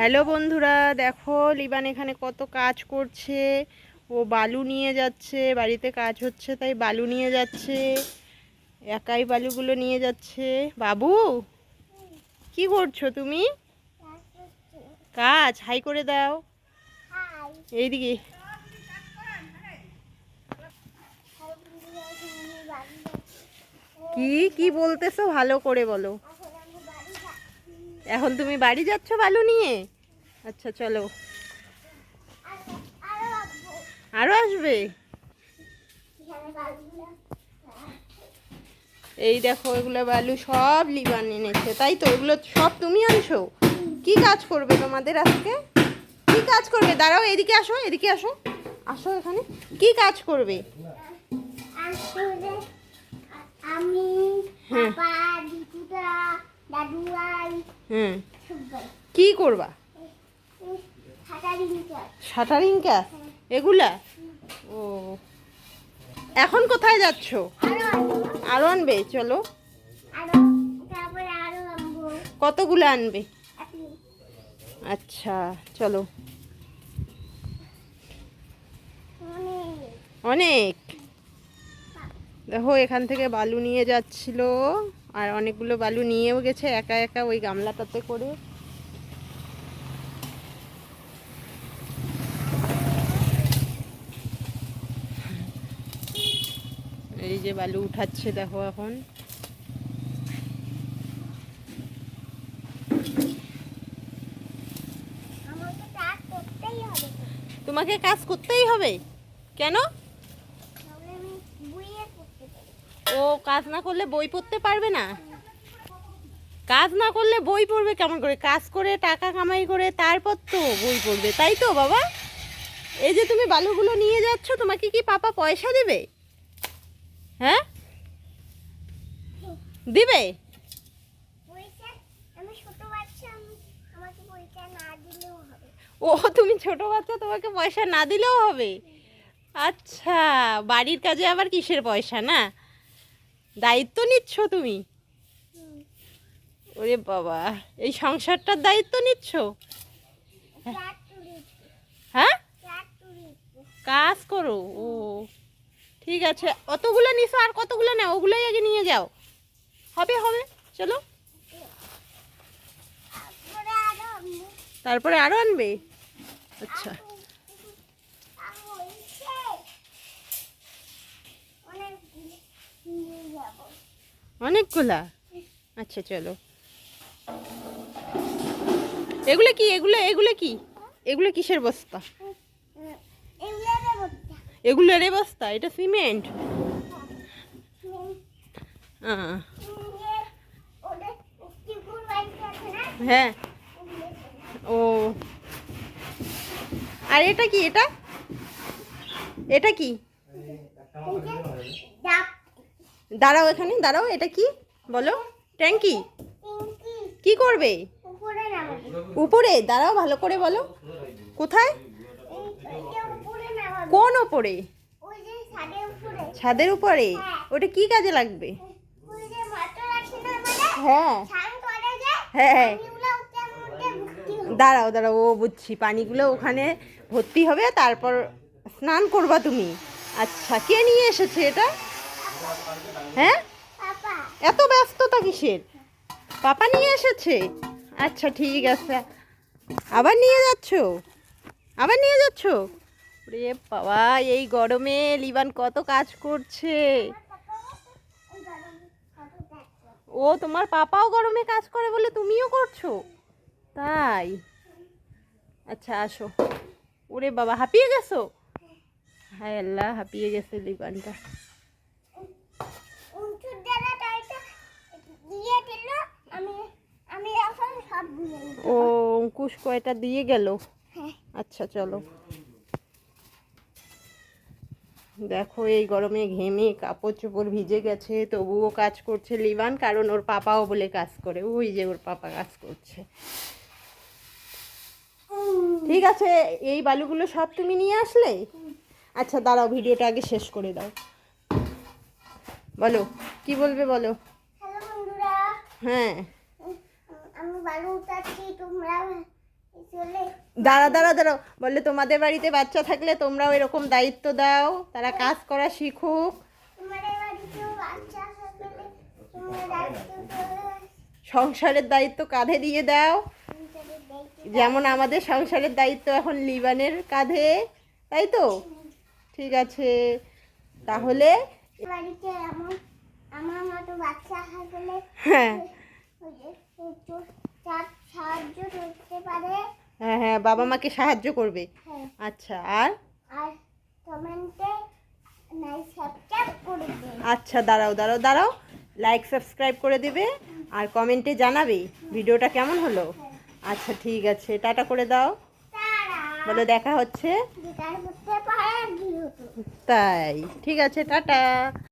Hello বন্ধুরা, দেখো লিবান এখানে কত কাজ করছে। ও বালু নিয়ে যাচ্ছে, বাড়িতে কাজ হচ্ছে, তাই বালু নিয়ে যাচ্ছে। একাই বালুগুলো নিয়ে যাচ্ছে। বাবু, কি করছ তুমি? কাজ, হাই করে দাও। এইদিকে। কি কি বলতেছো? ভালো করে বলো। এখন তুমি বাড়ি যাচ্ছ বালু নিয়ে? আচ্ছা চলো। আরও আসবে? এই দেখো এগুলো বালু সব লিবার এনেছে। তাই তো এগুলো সব তুমি আনছো? কি কাজ করবে তোমাদের আজকে? কি কাজ করবে? দাঁড়াও এদিকে আসো এদিকে আসো। আসো এখানে। কি কাজ করবে? আমি হ্যাঁ। হুম সবাই কি করবা? শাটারিং কাজ এগুলা? ও। এখন কোথায় যাচ্ছ? আরও আনবে। চলো। কতগুলো আনবে? আচ্ছা চলো। অনেক। দেখো এখান থেকে বালু নিয়ে যাচ্ছিল। আর অনেকগুলো বালু নিয়েও গেছে একা একা ওই গামলাটাতে করে। এই যে বালু উঠাচ্ছে দেখো এখন। তোমাকে কাজ করতেই হবে? কেন তাহলে আমি বুইয়ে করতে পারি ও কাজ না করলে বই পড়তে পারবে না। কাজ না করলে বই পড়বে কেমন করে? কাজ করে টাকা কামাই করে তারপর তো বই পড়বে তাই তো বাবা? এই যে তুমি বালুগুলো নিয়ে যাচ্ছ তোমাকে কি পাপা পয়সা দেবে? হ্যাঁ? দিবে? ও তুমি ছোট বাচ্চা তোমাকে পয়সা না দিলেও হবে? আচ্ছা বাড়ির কাজে আবার কিসের পয়সা না? দায়িত্ব নিচ্ছ তুমি? ওরে বাবা এই সংসারটার দায়িত্ব নিচ্ছ? হ্যাঁ? কাজ করো ও ঠিক আছে। অতগুলো নিছো আর কতগুলো না ওগুলোই আগে নিয়ে যাও। হবে হবে চলো। তারপরে আরও তারপরে আরও আনবে? আচ্ছা। অনেকগুলা? আচ্ছা চলো। এগুলো কি? এগুলো এগুলো কি? এগুলো কিসের বস্তা? এগুলো রে বস্তা? এটা সিমেন্ট? হ্যাঁ। ও। আর এটা কি? এটা? এটা কি? দাঁড়াও এখানে, দাঁড়াও, এটা কি? বলো। ট্যাঙ্কি? কি করবে? উপরে, দাঁড়াও, ভালো করে বলো। কোথায়? কোন ওপরে ছাদের উপরে। ওটা কি কাজে লাগবে? হ্যাঁ হ্যাঁ। দাঁড়াও দাঁড়াও, ও বুঝছি। পানিগুলো ওখানে ভর্তি হবে, তারপর স্নান করবা তুমি। আচ্ছা কে নিয়ে এসেছে এটা? হ্যাঁ? এত ব্যস্ততা কিসের? পাপা নিয়ে এসেছে? আচ্ছা ঠিক আছে। আবার নিয়ে যাচ্ছ? আবার নিয়ে যাচ্ছ? রে বাবা, এই গরমে লিবান কত কাজ করছে। ও, তোমার পাপাও গরমে কাজ করে বলে তুমিও করছ? তাই? আচ্ছা আসো। ওরে বাবা, হাঁপিয়ে গেছো? হায় আল্লাহ, হাঁপিয়ে গেছে লিবানটা আমি এখন সব দিয়ে দিই। ও অঙ্কুশ কয়টা দিয়ে গেল? হ্যাঁ। আচ্ছা চলো। দেখো এই গরমে ঘেমে কাপড় চোপড় ভিজে গেছে তবুও কাজ করছে লিবান কারণ ওর পাপাও বলে কাজ করে। ওই যে ওর পাপা কাজ করছে। ঠিক আছে এই বালুগুলো সব তুমি নিয়ে আসলে? আচ্ছা দাঁড়াও ভিডিওটা আগে শেষ করে দাও। বলো কি বলবে বলো? হ্যাঁ। আমি উঠাচ্ছি তোমরা দাঁড়া দাঁড়া দাঁড়াও বললে তোমাদের বাড়িতে বাচ্চা থাকলে তোমরাও এরকম দায়িত্ব দাও। তারা কাজ করা শিখুক। সংসারের দায়িত্ব কাঁধে দিয়ে দাও। যেমন আমাদের সংসারের দায়িত্ব এখন লিবানের কাঁধে তাই তো? ঠিক আছে। তাহলে আমার মতো বাচ্চা হ্যাঁ। সাহায্য করতে পারে। হ্যাঁ হ্যাঁ বাবা মাকে সাহায্য করবে। হ্যাঁ। আচ্ছা আর? আর কমেন্টে সাবস্ক্রাইব আচ্ছা দাঁড়াও দাঁড়াও দাঁড়াও। লাইক সাবস্ক্রাইব করে দেবে আর কমেন্টে জানাবে ভিডিওটা কেমন হলো। আচ্ছা ঠিক আছে টাটা করে দাও। বলে দেখা হচ্ছে। তাই ঠিক আছে টাটা।